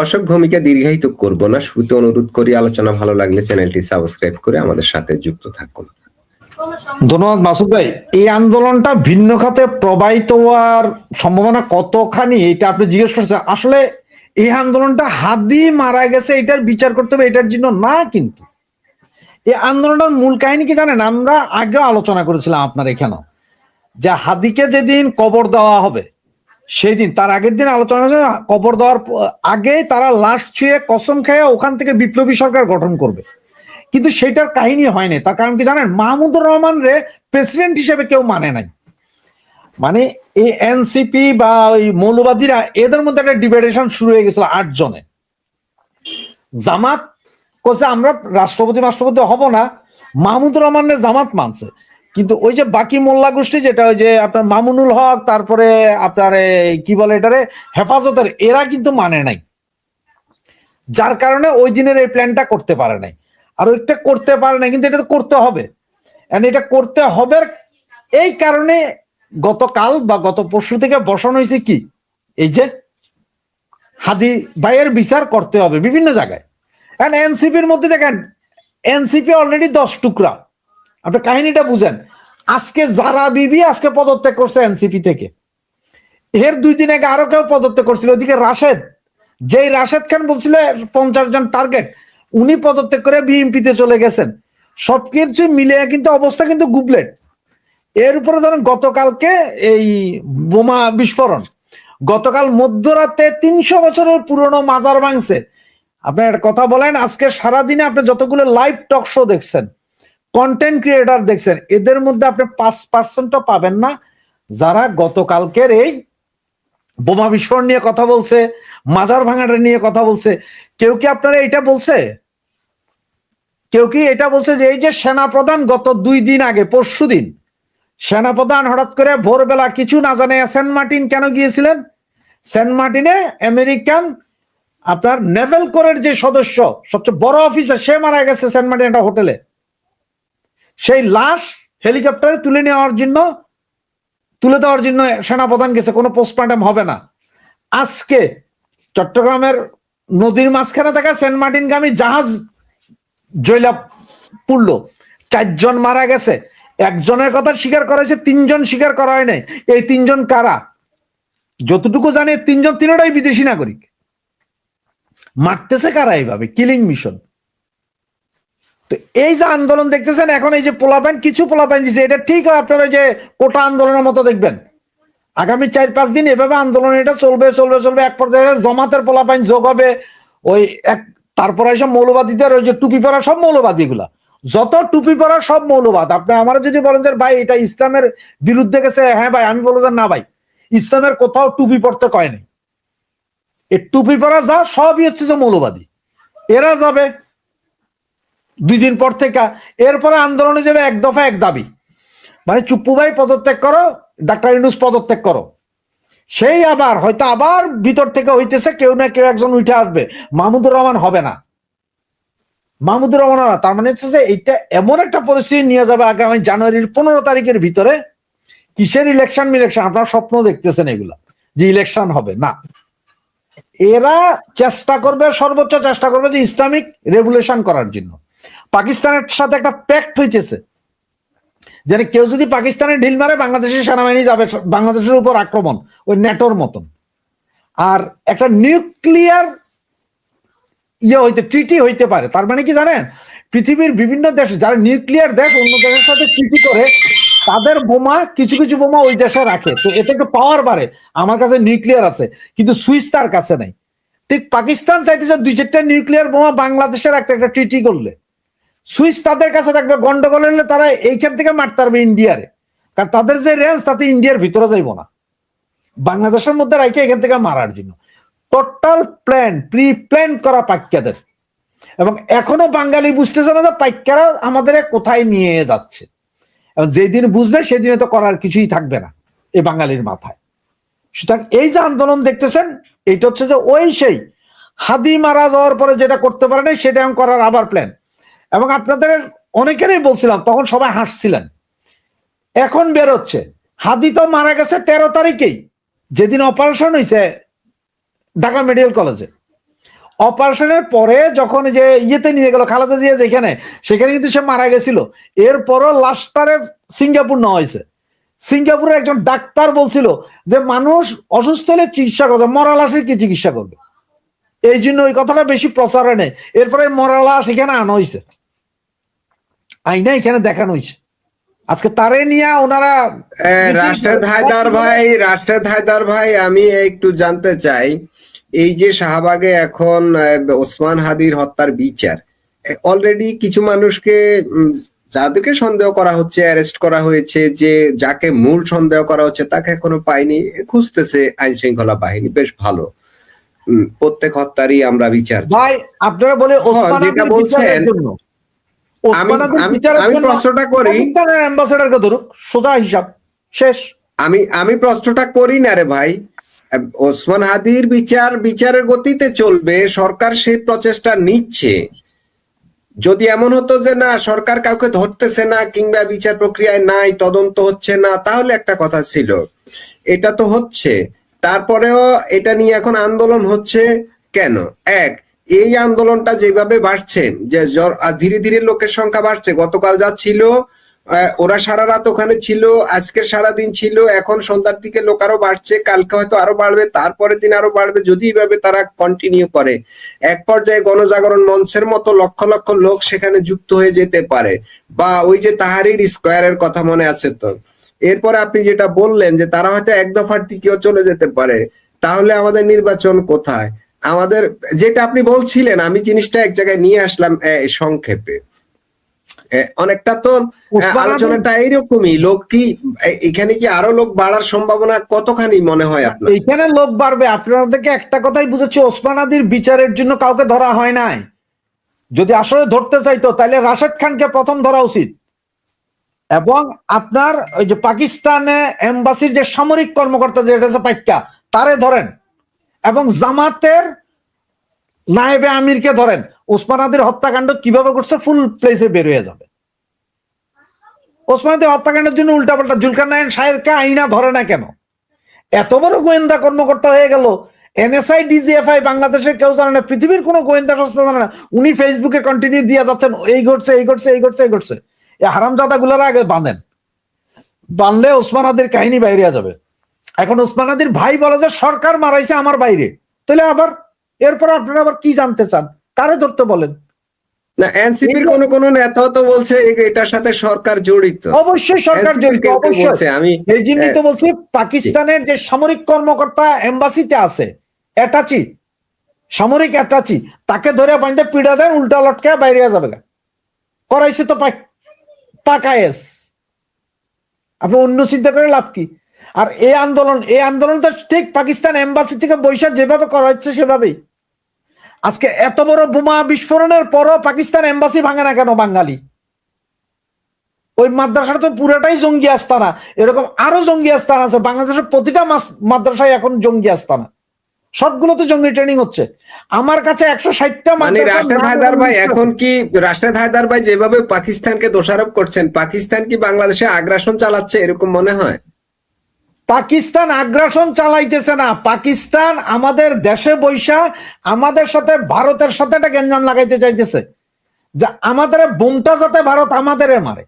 দর্শক ভূমিকা দীর্ঘায়িত করব না। শুরুতে অনুরোধ করি, আলোচনা ভালো লাগলে চ্যানেলটি সাবস্ক্রাইব করে আমাদের সাথে যুক্ত থাকুন। ধন্যবাদ মাসুদ ভাই। এই আন্দোলনটা ভিন্ন খাতে প্রবাহিত হওয়ার সম্ভাবনা কতখানি, এটা আপনি জিজ্ঞেস করছেন। আসলে এই আন্দোলনটা হাদি মারা গেছে, এটার বিচার করতে হবে, এটার জন্য না কিন্তু। এই আন্দোলনটার মূল কাহিনী কি জানেন? আমরা আগেও আলোচনা করেছিলাম আপনার এখানেও। যে হাদিকে যেদিন কবর দেওয়া হবে সেই দিন তার আগের দিন আলোচনা হয়েছে, কবর দেওয়ার আগেই তারা লাশ ছুঁয়ে কসম খেয়ে ওখান থেকে বিপ্লবী সরকার গঠন করবে। কিন্তু সেটার কাহিনী হয়নি। তার কারণ কি জানেন? মাহমুদুর রহমান রে প্রেসিডেন্ট হিসেবে কেউ মানে নাই। মানে এই এনসিপি বা ওই মৌলবাদীরা, এদের মধ্যে একটা ডিবেটেশন শুরু হয়ে গেছিল আট জনে। জামাত কোসে আমরা রাষ্ট্রপতি রাষ্ট্রপতি হব না। মাহমুদুর রহমানের জামাত মানছে। কিন্তু ওই যে বাকি মোল্লা গোষ্ঠী যেটা, ওই যে আপনার মামুনুল হক, তারপরে আপনার কি বলে এটারে, হেফাজতের, এরা কিন্তু মানে নাই। যার কারণে ওই দিনের এই প্ল্যানটা করতে পারে নাই। আর ওইটা করতে পারে নাই, কিন্তু এটা তো করতে হবে। এটা করতে হবে এই কারণে গতকাল বা গত পরশু থেকে বসানো হয়েছে কি? এই যে হাদি ভাইয়ের বিচার করতে হবে বিভিন্ন জায়গায়। এনসিপির মধ্যে দেখেন এনসিপি অলরেডি দশ টুকরা। আপনি কাহিনীটা বুঝেন। আজকে যারা বিবি আজকে পদত্যাগ করছে এনসিপি থেকে। এর দুই দিন আগে আরও কেউ পদত্যাগ করছিল, ওদিকে রাশেদ। যেই রাশেদ খান বলছিল পঞ্চাশ জন টার্গেট উনি পদত্যাগ করে বিএনপিতে চলে গেছেন। সবকিছু মিলে কিন্তু অবস্থা কিন্তু গুবলেট। এর উপরে ধরেন গতকালকে এই বোমা বিস্ফোরণ। গতকাল মধ্যরাতে তিনশো বছরের পুরনো মাজার ভাঙছে। আপনি একটা কথা বলেন, আজকে সারাদিনে আপনি যতগুলো লাইভ টক শো দেখছেন কন্টেন্ট ক্রিয়েটার দেখছেন, এদের মধ্যে আপনি পাঁচ পার্সেন্টও পাবেন না। যারা গতকালকের এই বোমা বিস্ফোরণ নিয়ে কথা বলছে, মাজার ভাঙাটা নিয়ে কথা বলছে, কেউ কি আপনারা এটা বলছে? কেউ কি এটা বলছে যে এই যে সেনাপ্রধান গত দুই দিন আগে, পরশু দিন, সেনাপ্রধান হঠাৎ করে ভোরবেলা কিছু না জানে সেন্ট মার্টিন কেন গিয়েছিলেন? সেন্ট মার্টিনে আমেরিকান আপনার নেভেল কোরের যে সদস্য, সবচেয়ে বড় অফিসার, সে মারা গেছে সেন্ট মার্টিন একটা হোটেলে। সেই লাশ হেলিকপ্টারে তুলে নেওয়ার জন্য, তুলে দেওয়ার জন্য সেনাপ্রধান গেছে, কোনো পোস্টমর্টম হবে না। আজকে চট্টগ্রামের নদীর মাঝখানে থাকা সেন্ট মার্টিনগামী জাহাজ জয়লাভ পড়ল। চারজন মারা গেছে। একজনের কথা স্বীকার করা হয়েছে, তিনজন স্বীকার করা হয় নাই। এই তিনজন কারা? যতটুকু জানে, তিনজন তিনটাই বিদেশি নাগরিক। মারতেছে কারা এইভাবে? কিলিং মিশন তো এই যে আন্দোলন দেখতেছেন, এখন এই যে পোলাপাইন কিছু পোলাপাইন দিচ্ছে এটা ঠিক হয় আপনারা যে কোটা আন্দোলনের মতো দেখবেন। আগামী চার, পাঁচ দিন এভাবে আন্দোলন, এটা চলবে চলবে চলবে, এক পর্যায়ে জমাতের পোলাপাইন যোগ হবে, ওই এক তারপরে এইসব মৌলবাদীদের ওই যে টুপি পরা সব মৌলবাদী গুলা যত টুপি পরা সব মৌলবাদ। আপনি আমার যদি বলেন যে, ভাই, এটা ইসলামের বিরুদ্ধে গেছে হ্যাঁ ভাই, আমি বলব যে, না ভাই, ইসলামের কোথাও টুপি পড়তে কয় নাই। এ টুপি পরা যা, সবই হচ্ছে যে মৌলবাদী। এরা যাবে দুই দিন পর থেকে। এরপরে আন্দোলনে যাবে এক দফা এক দাবি। মানে চুপ্পু ভাই পদত্যাগ করো, ডাক্তার ইনুস পদত্যাগ করো। সেই আবার, হয়তো আবার ভিতর থেকে হইতেছে, কেউ না কেউ একজন উঠে আসবে। মাহমুদুর রহমান হবে না। মাহমুদুর রহমান। তার মানে হচ্ছে যে এটা এমন একটা পরিস্থিতি নিয়ে যাবে আগামী জানুয়ারির পনেরো তারিখের ভিতরে। কিসের ইলেকশন ইলেকশন আপনারা স্বপ্ন দেখতেছেন এগুলা, যে ইলেকশন হবে। না। এরা চেষ্টা করবে, সর্বোচ্চ চেষ্টা করবে যে ইসলামিক রেগুলেশন করার জন্য। পাকিস্তানের সাথে একটা প্যাক্ট হইতেছে। যেন কেউ যদি পাকিস্তানে ঢিল মারে, বাংলাদেশের সেনাবাহিনী যাবে, বাংলাদেশের উপর আক্রমণ, ওই নেটোর মতন। আর একটা নিউক্লিয়ার ইয়ে হইতে ট্রিটি হইতে পারে। তার মানে কি জানেন? পৃথিবীর বিভিন্ন দেশ, যারা নিউক্লিয়ার দেশ, অন্য দেশের সাথে ট্রিটি করে, তাদের বোমা, কিছু কিছু বোমা ওই দেশে রাখে। তো এতে একটু পাওয়ার বাড়ে। আমার কাছে নিউক্লিয়ার আছে, কিন্তু সুইচ তার কাছে নাই। ঠিক পাকিস্তান চাইতেছে দুই চারটা নিউক্লিয়ার বোমা বাংলাদেশে রাখতে, একটা ট্রিটি করলে। সুইচ তাদের কাছে থাকবে, গন্ডগোল হলে তারা এইখান থেকে মারতে পারবে ইন্ডিয়ারে। কারণ তাদের যে রেঞ্জ তাতে ইন্ডিয়ার ভিতরে যাইব না। বাংলাদেশের মধ্যে রাখে এখান থেকে মারার জন্য। টোটাল প্ল্যান প্রি প্ল্যান করা পাক্যাদের এবং এখনও বাঙালি বুঝতেছে না যে পাইকারা আমাদের কোথায় নিয়ে যাচ্ছে। এবং যেদিন বুঝবে, সেদিনে তো করার কিছুই থাকবে না এই বাঙালির মাথায়। সুতরাং এই যে আন্দোলন দেখতেছেন, এটা হচ্ছে যে ওই সেই হাদি মারা যাওয়ার পরে যেটা করতে পারে সেটা এখন করার আবার প্ল্যান এবং আপনাদের অনেকেরই বলছিলাম, তখন সবাই হাসছিলেন। এখন বেরোচ্ছে হাদি তো মারা গেছে তেরো তারিখেই, যেদিন অপারেশন হয়েছে ঢাকা মেডিকেল কলেজে। অপারেশনের পরে যখন যে ইয়েতে নিয়ে গেল, খালাদা জিয়া যেখানে, সেখানে কিন্তু সে মারা গেছিল। এরপরও লাস্টারে সিঙ্গাপুর নেওয়া হয়েছে। সিঙ্গাপুরের একজন ডাক্তার বলছিল যে, মানুষ অসুস্থ হলে চিকিৎসা করবে, মরা লাশের কি চিকিৎসা করবে? এই জন্য ওই কথাটা বেশি প্রচারে নেই। এরপরে মরা লাশ এখানে আনা হয়েছে। আইনা এখানে দেখানো হয়েছে আজকে তারে নিয়ে ওনারা রাশেদ হায়দার ভাই রাশেদ হায়দার ভাই আমি একটু জানতে চাই এই যে শাহবাগে এখন ওসমান হাদির হত্যার বিচার অলরেডি কিছু মানুষকে যাদেরকে সন্দেহ করা হচ্ছে অ্যারেস্ট করা হয়েছে যে যাকে মূল সন্দেহ করা হচ্ছে তাকে এখনও পাইনি খুঁজতেছে আইন শৃঙ্খলা বাহিনী বেশ ভালো। প্রত্যেক হত্যারই আমরা বিচার ভাই আপনারা বলে হ্যাঁ, যেটা বলছেন, আমি ওসমান আমি বিচারের আমি জন্য প্রশ্নটা করি। অ্যাম্বাসেডারকে ধরুক সোজা হিসাব শেষ। আমি আমি প্রশ্নটা করি না রে ভাই। ওসমান হাদির বিচার বিচারের গতিতে চলবে সরকার সেই প্রচেষ্টা নিচ্ছে। যদি এমন হতো যে না সরকার কাউকে ধরতেছে না কিংবা বিচার প্রক্রিয়ায় নাই তদন্ত হচ্ছে না তাহলে একটা কথা ছিল। এটা তো হচ্ছে। তারপরেও এটা নিয়ে এখন আন্দোলন হচ্ছে কেন? এক এই আন্দোলনটা যেভাবে বাড়ছে, যে ধীরে ধীরে লোকের সংখ্যা বাড়ছে। গতকাল যা ছিল ওরা সারা রাত ওখানে ছিল, আজকের সারা দিন ছিল, এখন সন্ধ্যার দিকে লোক আরও বাড়ছে, কালকে হয়তো আরও বাড়বে, তারপরের দিন আরও বাড়বে, যদি এইভাবে তারা কন্টিনিউ করে। এক পর্যায়ে গণজাগরণ মঞ্চের মতো লক্ষ লক্ষ লোক সেখানে যুক্ত হয়ে যেতে পারে, বা ওই যে তাহারির স্কোয়ারের কথা মনে আছে তো। এরপরে আপনি যেটা বললেন যে তারা হয়তো এক দফার দিকেও চলে যেতে পারে, তাহলে আমাদের নির্বাচন কোথায়? আমাদের যেটা আপনি বলছিলেন আমি জিনিসটা এক জায়গায় নিয়ে আসলাম সংক্ষেপে। অনেকটা তো আলোচনাটা এইরকমই লোক কি এখানে কি আরও লোক বাড়ার সম্ভাবনা কতখানি মনে হয় আপনার? এইখানে লোক বাড়বে আপনাদেরকে একটা কথাই বুঝেছি ওসমানাদির বিচারের জন্য কাউকে ধরা হয় নাই। যদি আসলে ধরতে চাইতো তাহলে রাশেদ খানকে প্রথম ধরা উচিত। এবং আপনার ওই যে পাকিস্তানে এম্বাসির যে সামরিক কর্মকর্তা যেটা হচ্ছে পাইকা তারে ধরেন। এবং জামাতের নায়েবে আমিরকে ধরেন। ওসমান আদির হত্যাকাণ্ড কীভাবে করছে ফুল প্লেসে বের হয়ে যাবে। ওসমান আদির হত্যাকাণ্ডের জন্য উল্টাপাল্টা জুলকার নায়ন সাহেবকে আইনা ধরে না কেন? এত বড় গোয়েন্দা কর্মকর্তা হয়ে গেল। এনএসআই, ডিজিএফআই বাংলাদেশের কেউ জানে না, পৃথিবীর কোনো গোয়েন্দা সংস্থা জানে না। উনি ফেসবুকে কন্টিনিউ দিয়ে যাচ্ছেন, এই ঘটছে এই ঘটছে এই ঘটছে এই ঘটছে। এই হারামজাদা গুলার আগে বাঁধেন। বাঁধলে ওসমান আদির কাহিনী বাইরে যাবে। এখন ওসমান আদির ভাই বলে যে সরকার মারাইছে আমার বাইরে। তাহলে আবার এরপর আপনারা আবার কি জানতে চান? কারে ধরতে বলেন? না এনসিপির কোন কোন নেতাও তো বলছে এটার সাথে সরকার জড়িত। অবশ্যই সরকার জড়িত কেউ কেউ অবশ্যই। আমি এই জন্যই তো বলছি পাকিস্তানের যে সামরিক কর্মকর্তা এম্বাসিতে আছে অ্যাটাচি সামরিক অ্যাটাচি তাকে ধরে বাইন্দে পিড়া দেন উল্টা লটকে বাইরে যাবে। করাইছে তো পাক- আপনি অন্য চিন্তা করে লাভ কি? আর এই আন্দোলন এই আন্দোলন তো ঠিক পাকিস্তান এম্বাসি থেকে বৈশাখ যেভাবে করা হচ্ছে সেভাবেই। আজকে এত বড় বোমা বিস্ফোরণের পরও পাকিস্তান এম্বাসি ভাঙে না কেন বাঙালি? ওই মাদ্রাসাটা তো পুরাটাই জঙ্গি আস্তানা। এরকম আরও জঙ্গি আস্তানা আছে। বাংলাদেশের প্রতিটা মাদ্রাসায় এখন জঙ্গি আস্তানা। সবগুলোতে জঙ্গি ট্রেনিং হচ্ছে। আমার কাছে একশো ষাটটা মানে রাশেদ হায়দার ভাই এখন কি রাশেদ হায়দার ভাই যেভাবে পাকিস্তানকে দোষারোপ করছেন পাকিস্তান কি বাংলাদেশে আগ্রাসন চালাচ্ছে এরকম মনে হয়? পাকিস্তান আগ্রাসন চালাইতেছে না। পাকিস্তান আমাদের দেশে বৈশা আমাদের সাথে ভারতের সাথে একটা গেঞ্জাম লাগাইতে চাইতেছে। যে আমাদের বোমটা যাতে ভারত আমাদের মারে।